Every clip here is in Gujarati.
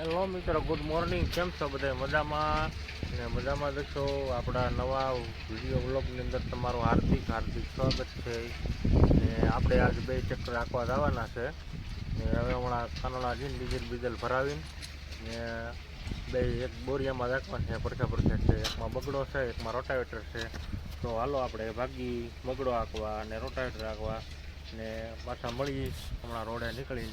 હેલો મિત્રો. ગુડ મોર્નિંગ કેમ છો બધા મજામાં? ને મજામાં જશો આપણા નવા વીડિયો બ્લોગની અંદર તમારું હાર્દિક હાર્દિક સ્વાગત છે. ને આપણે આજ બે ચક્કર રાખવા જવાના છે. ને હવે હમણાં કાનોડા જઈને ડીઝલ બીજલ ભરાવીને, ને બે એક બોરિયામાં રાખવાના છે પડખે પડખે છે. એકમાં બગડો છે, એકમાં રોટાવેટર છે. તો હાલો આપણે ભાગી બગડો આંકવા ને રોટાવેટર આંકવા ને પાછા મળી હમણાં રોડે નીકળી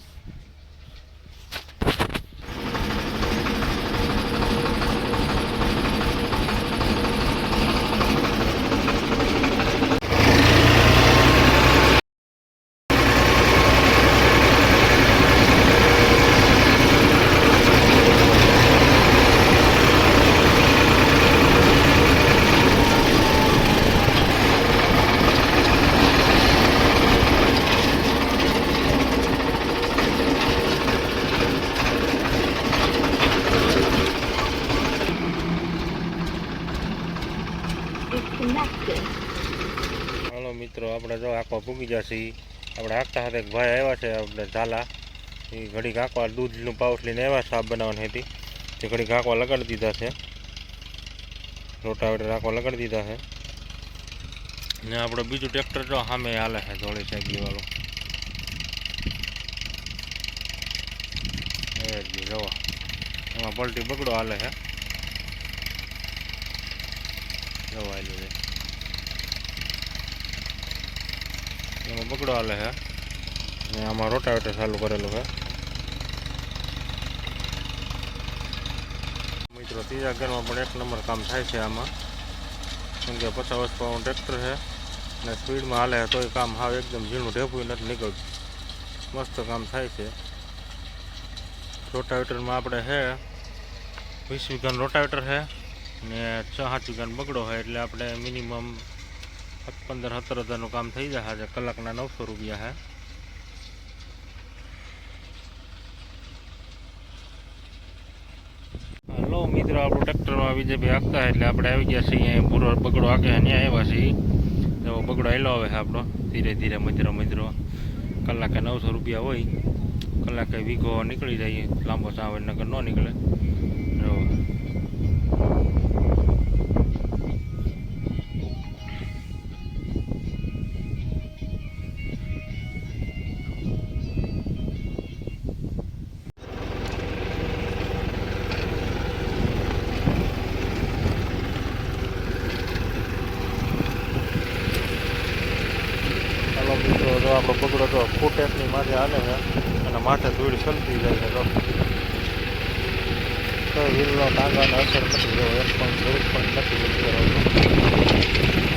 હાલો મિત્રો, આપણે જો આખો ભૂગી જશે. આપણે આખતા હાથે એક ભાઈ આવ્યા છે, આપણે ઝાલા. એ ઘડીક આંકવા દૂધનું પાઉચ લઈને આવ્યા સાપ બનાવવાની હતી તે ઘડીક આંકવા લગાડી દીધા છે. રોટાવેટર આંકવા લગાડી દીધા છે. ને આપણે બીજું ટ્રેક્ટર જો સામે હાલે છે, ધોળી સાઈકલી વાળું જોવા. એમાં પલટી બગડો હાલે છે. જોવા આવ્યું છે એમાં બગડો હાલે છે ને આમાં રોટાવેટર ચાલુ કરેલું છે મિત્રો ત્રીજા ઘરમાં પણ એક નંબર કામ થાય છે આમાં કેમ કે પચાસ પાવરનું ટ્રેક્ટર છે ને સ્પીડમાં હાલે તોય કામ હાવ એકદમ ઝીણું ઢેપું નથી નીકળતું મસ્ત કામ થાય છે રોટાવેટરમાં આપણે છે વીસ વીઘાનું રોટાવેટર છે ને છ સાત વીઘાનો બગડો હોય એટલે આપણે મિનિમમ પંદર, સત્તર હજારનું કામ થઈ જશે આજે. કલાકના નવસો રૂપિયા હે. હલો મિત્રો, આપણું ટ્રેક્ટરમાં બીજેપી આપતા એટલે આપણે આવી ગયા છીએ અહીંયા પૂરો બગડો આગે અહીંયા આવ્યા છીએ. એવો બગડો હેલો આવે છે આપણો. ધીરે ધીરે, મિત્રો મિત્રો. કલાકે નવસો રૂપિયા હોય. કલાકે વીઘો નીકળી જાય, લાંબો સાવર નગર ન નીકળે. ફૂટેકની માથે હાલે છે અને માથે ધૂળ સલતી જાય છે તો વીરનો ટાંગાને અસર નથી જો એક પણ ધૂળ પણ નથી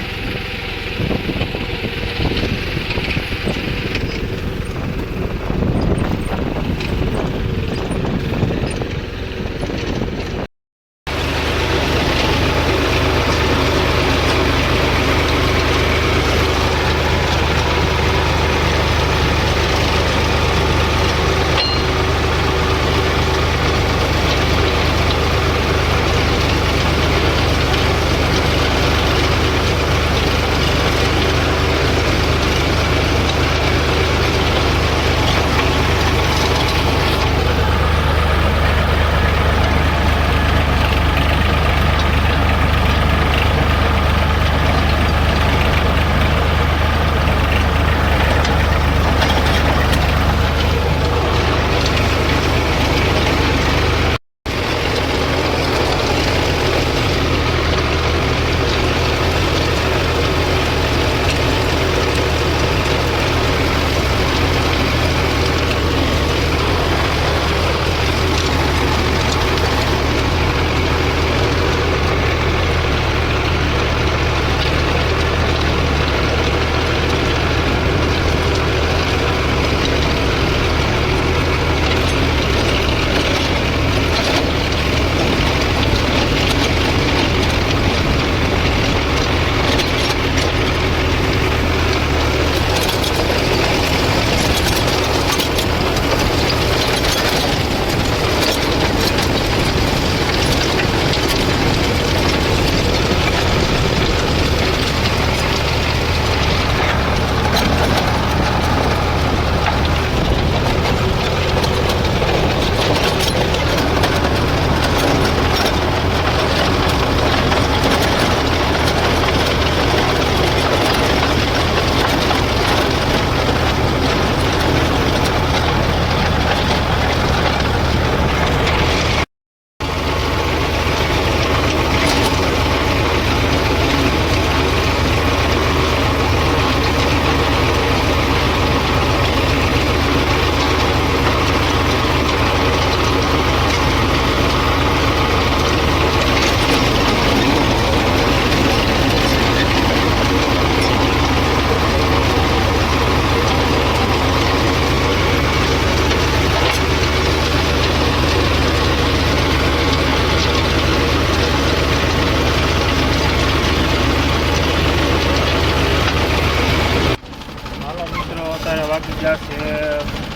બીજા છે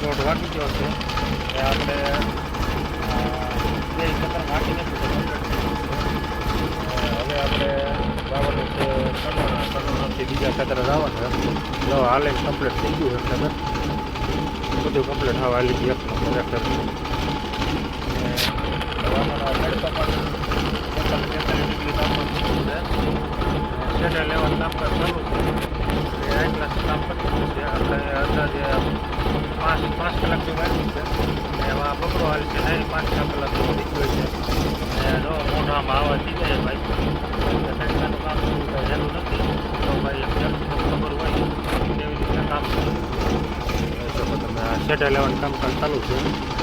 દોઢવા ગયો છે, એ આપણે બે એકર વાંચી નથી હવે આપણે વાવવાનું છે કરુણા બીજા ખાતર લાવવાનું છે જો હાલે કમ્પ્લીટ થઈ ગયું એક ખાતર બધું કમ્પ્લીટ હવે હાલી ગયું, એક ખાતર હવામાન મેળતા પણ તેતાલીસ છે. લેવાનું કામ કરવાનું છે. આ કામ કરવાનું આપણે નથી તો ભાઈ જેટલું ખબર હોય કામ કરવું તમે આ શેડે કામ ચાલુ છે